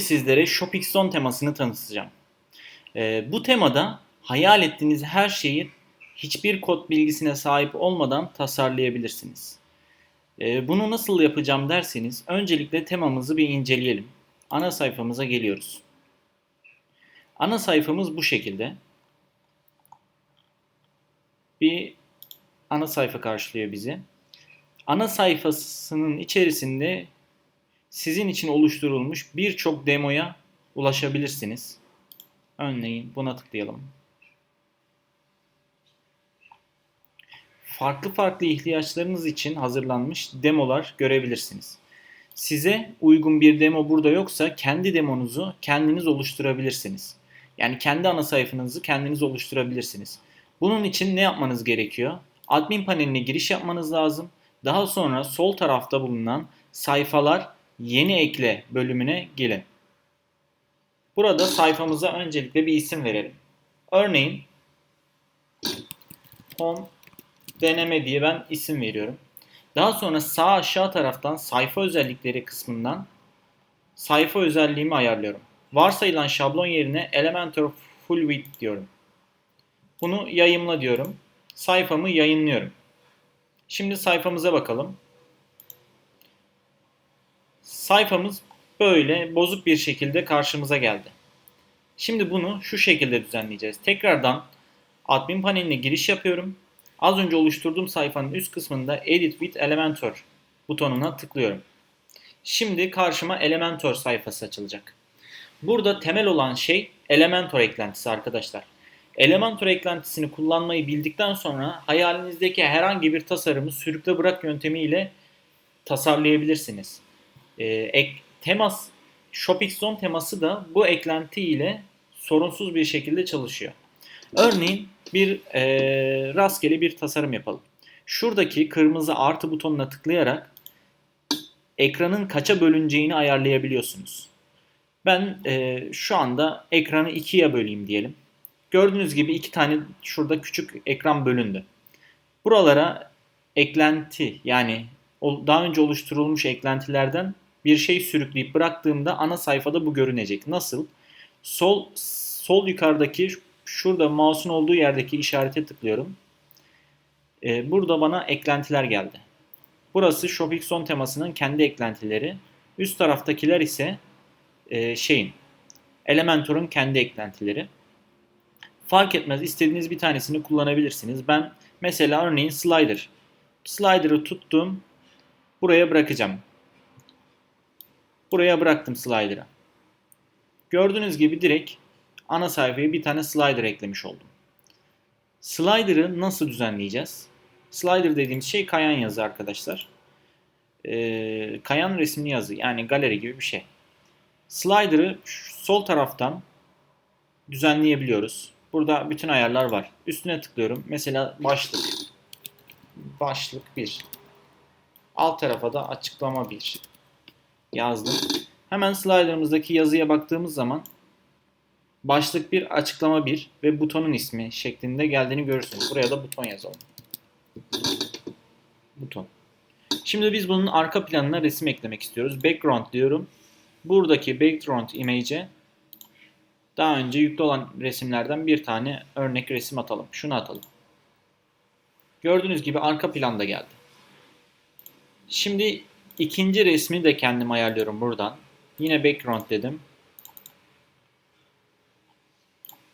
sizlere Shopixon temasını tanıtacağım. Ee, bu temada hayal ettiğiniz her şeyi hiçbir kod bilgisine sahip olmadan tasarlayabilirsiniz. Ee, bunu nasıl yapacağım derseniz öncelikle temamızı bir inceleyelim. Ana sayfamıza geliyoruz. Ana sayfamız bu şekilde. Bir ana sayfa karşılıyor bizi. Ana sayfasının içerisinde sizin için oluşturulmuş birçok demoya ulaşabilirsiniz. Örneğin buna tıklayalım. Farklı farklı ihtiyaçlarınız için hazırlanmış demolar görebilirsiniz. Size uygun bir demo burada yoksa kendi demonuzu kendiniz oluşturabilirsiniz. Yani kendi ana sayfanızı kendiniz oluşturabilirsiniz. Bunun için ne yapmanız gerekiyor? Admin paneline giriş yapmanız lazım. Daha sonra sol tarafta bulunan sayfalar yeni ekle bölümüne gelin. Burada sayfamıza öncelikle bir isim verelim. Örneğin home deneme diye ben isim veriyorum. Daha sonra sağ aşağı taraftan sayfa özellikleri kısmından sayfa özelliğimi ayarlıyorum. Varsayılan şablon yerine Elementor Full Width diyorum. Bunu yayımla diyorum. Sayfamı yayınlıyorum. Şimdi sayfamıza bakalım. Sayfamız böyle bozuk bir şekilde karşımıza geldi. Şimdi bunu şu şekilde düzenleyeceğiz. Tekrardan admin paneline giriş yapıyorum. Az önce oluşturduğum sayfanın üst kısmında Edit with Elementor butonuna tıklıyorum. Şimdi karşıma Elementor sayfası açılacak. Burada temel olan şey Elementor eklentisi arkadaşlar. Elementor eklentisini kullanmayı bildikten sonra hayalinizdeki herhangi bir tasarımı sürükle bırak yöntemiyle tasarlayabilirsiniz. Ee, ek, temas, Shopixzone teması da bu eklenti ile sorunsuz bir şekilde çalışıyor. Örneğin bir e, rastgele bir tasarım yapalım. Şuradaki kırmızı artı butonuna tıklayarak ekranın kaça bölüneceğini ayarlayabiliyorsunuz. Ben e, şu anda ekranı ikiye böleyim diyelim. Gördüğünüz gibi iki tane şurada küçük ekran bölündü. Buralara eklenti yani daha önce oluşturulmuş eklentilerden bir şey sürükleyip bıraktığımda ana sayfada bu görünecek. Nasıl? Sol sol yukarıdaki şurada mouse'un olduğu yerdeki işarete tıklıyorum. Ee, burada bana eklentiler geldi. Burası Shopixon temasının kendi eklentileri. Üst taraftakiler ise e, şeyin Elementor'un kendi eklentileri. Fark etmez istediğiniz bir tanesini kullanabilirsiniz. Ben mesela örneğin slider. Slider'ı tuttum. Buraya bırakacağım. Buraya bıraktım slider'ı. Gördüğünüz gibi direkt ana sayfaya bir tane slider eklemiş oldum. Slider'ı nasıl düzenleyeceğiz? Slider dediğimiz şey kayan yazı arkadaşlar. Ee, kayan resimli yazı yani galeri gibi bir şey. Slider'ı sol taraftan düzenleyebiliyoruz. Burada bütün ayarlar var. Üstüne tıklıyorum. Mesela başlık. Başlık 1. Alt tarafa da açıklama 1 yazdım. Hemen slider'ımızdaki yazıya baktığımız zaman başlık 1, açıklama 1 ve butonun ismi şeklinde geldiğini görürsünüz. Buraya da buton yazalım. Buton. Şimdi biz bunun arka planına resim eklemek istiyoruz. Background diyorum. Buradaki background image'e daha önce yüklü olan resimlerden bir tane örnek resim atalım. Şunu atalım. Gördüğünüz gibi arka planda geldi. Şimdi ikinci resmi de kendim ayarlıyorum buradan. Yine background dedim.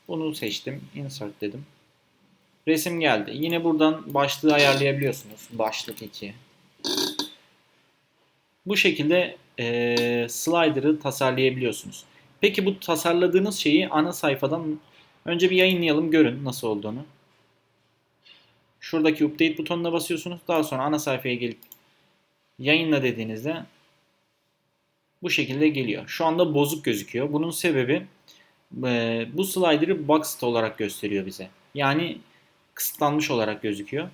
Bunu seçtim. Insert dedim. Resim geldi. Yine buradan başlığı ayarlayabiliyorsunuz. Başlık 2. Bu şekilde e, slider'ı tasarlayabiliyorsunuz. Peki bu tasarladığınız şeyi ana sayfadan önce bir yayınlayalım görün nasıl olduğunu. Şuradaki update butonuna basıyorsunuz. Daha sonra ana sayfaya gelip yayınla dediğinizde bu şekilde geliyor. Şu anda bozuk gözüküyor. Bunun sebebi e, bu slider'ı boxed olarak gösteriyor bize. Yani kısıtlanmış olarak gözüküyor.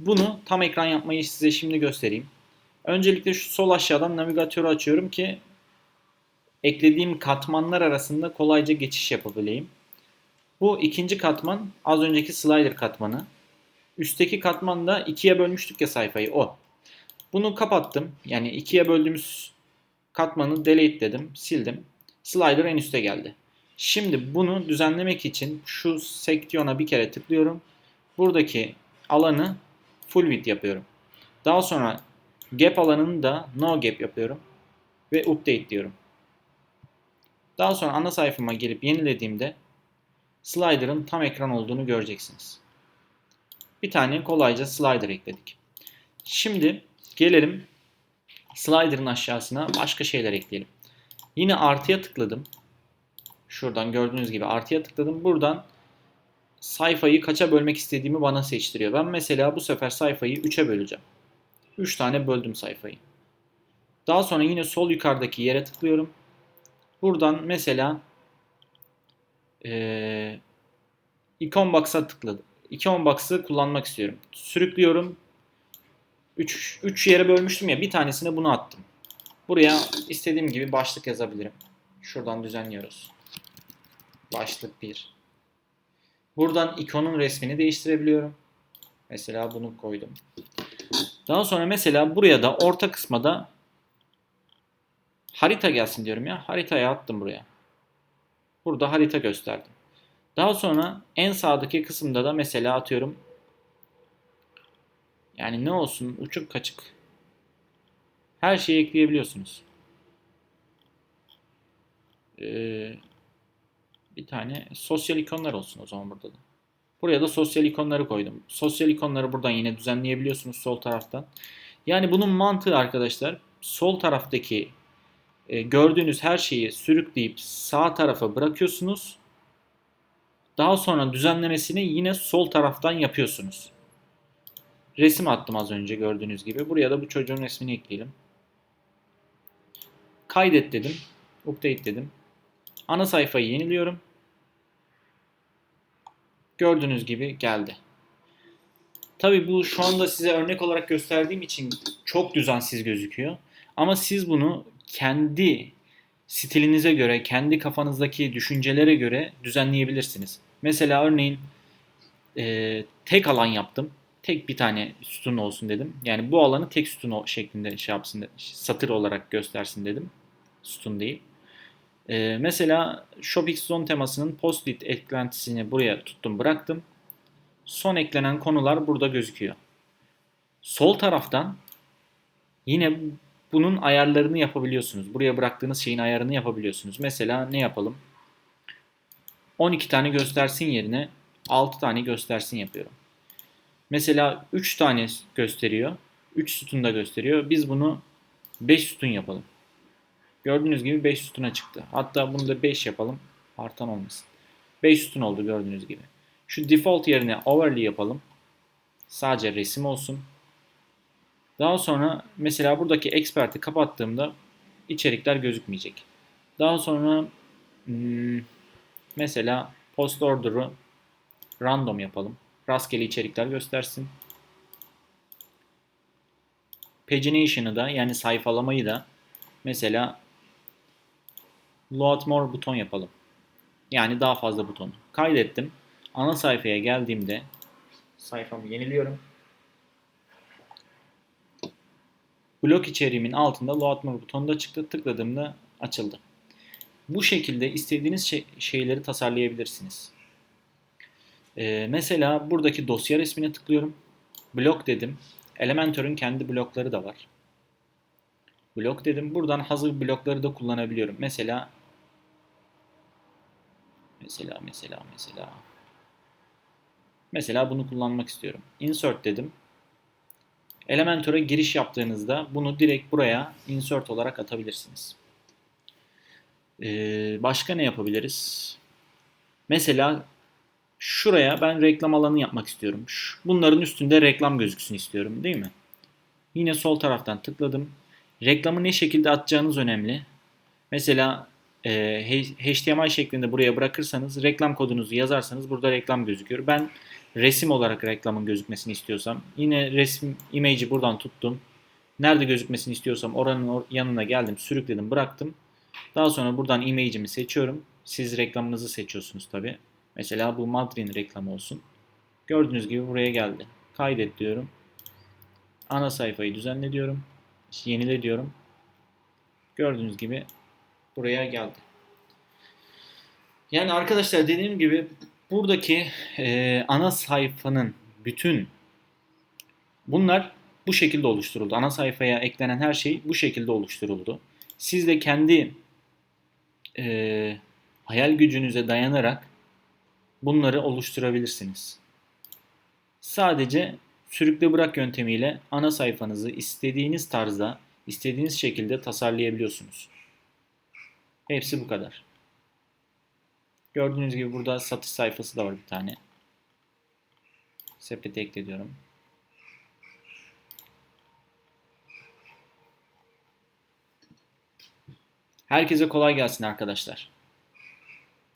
Bunu tam ekran yapmayı size şimdi göstereyim. Öncelikle şu sol aşağıdan navigatörü açıyorum ki eklediğim katmanlar arasında kolayca geçiş yapabileyim. Bu ikinci katman az önceki slider katmanı. Üstteki katman da ikiye bölmüştük ya sayfayı o. Bunu kapattım. Yani ikiye böldüğümüz katmanı delete dedim. Sildim. Slider en üste geldi. Şimdi bunu düzenlemek için şu sektiyona bir kere tıklıyorum. Buradaki alanı full width yapıyorum. Daha sonra gap alanını da no gap yapıyorum. Ve update diyorum. Daha sonra ana sayfama gelip yenilediğimde slider'ın tam ekran olduğunu göreceksiniz. Bir tane kolayca slider ekledik. Şimdi gelelim slider'ın aşağısına başka şeyler ekleyelim. Yine artıya tıkladım. Şuradan gördüğünüz gibi artıya tıkladım. Buradan sayfayı kaça bölmek istediğimi bana seçtiriyor. Ben mesela bu sefer sayfayı 3'e böleceğim. 3 tane böldüm sayfayı. Daha sonra yine sol yukarıdaki yere tıklıyorum. Buradan mesela e, icon box'a tıkladım. Icon box'ı kullanmak istiyorum. Sürüklüyorum. 3 3 yere bölmüştüm ya bir tanesine bunu attım. Buraya istediğim gibi başlık yazabilirim. Şuradan düzenliyoruz. Başlık 1. Buradan ikonun resmini değiştirebiliyorum. Mesela bunu koydum. Daha sonra mesela buraya da orta kısma da harita gelsin diyorum ya. Haritaya attım buraya. Burada harita gösterdim. Daha sonra en sağdaki kısımda da mesela atıyorum yani ne olsun uçuk kaçık her şeyi ekleyebiliyorsunuz. Ee, bir tane sosyal ikonlar olsun o zaman burada da. Buraya da sosyal ikonları koydum. Sosyal ikonları buradan yine düzenleyebiliyorsunuz sol taraftan. Yani bunun mantığı arkadaşlar sol taraftaki e, gördüğünüz her şeyi sürükleyip sağ tarafa bırakıyorsunuz. Daha sonra düzenlemesini yine sol taraftan yapıyorsunuz. Resim attım az önce gördüğünüz gibi. Buraya da bu çocuğun resmini ekleyelim. Kaydet dedim. Update dedim. Ana sayfayı yeniliyorum. Gördüğünüz gibi geldi. Tabi bu şu anda size örnek olarak gösterdiğim için çok düzensiz gözüküyor. Ama siz bunu kendi stilinize göre, kendi kafanızdaki düşüncelere göre düzenleyebilirsiniz. Mesela örneğin e, tek alan yaptım. Tek bir tane sütun olsun dedim. Yani bu alanı tek sütun şeklinde şey yapsın, satır olarak göstersin dedim. Sütun değil. Ee, mesela Shopix Zone temasının post-it eklentisini buraya tuttum bıraktım. Son eklenen konular burada gözüküyor. Sol taraftan yine bunun ayarlarını yapabiliyorsunuz. Buraya bıraktığınız şeyin ayarını yapabiliyorsunuz. Mesela ne yapalım? 12 tane göstersin yerine 6 tane göstersin yapıyorum. Mesela 3 tane gösteriyor. 3 sütunda gösteriyor. Biz bunu 5 sütun yapalım. Gördüğünüz gibi 5 sütuna çıktı. Hatta bunu da 5 yapalım. Artan olmasın. 5 sütun oldu gördüğünüz gibi. Şu default yerine overlay yapalım. Sadece resim olsun. Daha sonra mesela buradaki expert'i kapattığımda içerikler gözükmeyecek. Daha sonra hmm, mesela post order'ı random yapalım. Rastgele içerikler göstersin. Pagination'ı da yani sayfalamayı da mesela load more buton yapalım. Yani daha fazla buton. Kaydettim. Ana sayfaya geldiğimde sayfamı yeniliyorum. Blok içeriğimin altında load more butonu da çıktı. Tıkladığımda açıldı. Bu şekilde istediğiniz şey, şeyleri tasarlayabilirsiniz. Ee, mesela buradaki dosya resmine tıklıyorum. Blok dedim. Elementor'un kendi blokları da var. Blok dedim. Buradan hazır blokları da kullanabiliyorum. Mesela Mesela mesela mesela. Mesela bunu kullanmak istiyorum. Insert dedim. Elementor'a giriş yaptığınızda bunu direkt buraya insert olarak atabilirsiniz. Ee, başka ne yapabiliriz? Mesela şuraya ben reklam alanı yapmak istiyorum. Bunların üstünde reklam gözüksün istiyorum değil mi? Yine sol taraftan tıkladım. Reklamı ne şekilde atacağınız önemli. Mesela e, HTML şeklinde buraya bırakırsanız reklam kodunuzu yazarsanız burada reklam gözüküyor. Ben resim olarak reklamın gözükmesini istiyorsam yine resim image'i buradan tuttum. Nerede gözükmesini istiyorsam oranın yanına geldim, sürükledim, bıraktım. Daha sonra buradan image'imi seçiyorum. Siz reklamınızı seçiyorsunuz tabi. Mesela bu Madrin reklamı olsun. Gördüğünüz gibi buraya geldi. Kaydet diyorum. Ana sayfayı düzenle diyorum. Yenile diyorum. Gördüğünüz gibi buraya geldi. Yani arkadaşlar dediğim gibi buradaki e, ana sayfanın bütün bunlar bu şekilde oluşturuldu. Ana sayfaya eklenen her şey bu şekilde oluşturuldu. Siz de kendi e, hayal gücünüze dayanarak bunları oluşturabilirsiniz. Sadece sürükle bırak yöntemiyle ana sayfanızı istediğiniz tarzda, istediğiniz şekilde tasarlayabiliyorsunuz. Hepsi bu kadar. Gördüğünüz gibi burada satış sayfası da var bir tane. Sepete ekliyorum. Herkese kolay gelsin arkadaşlar.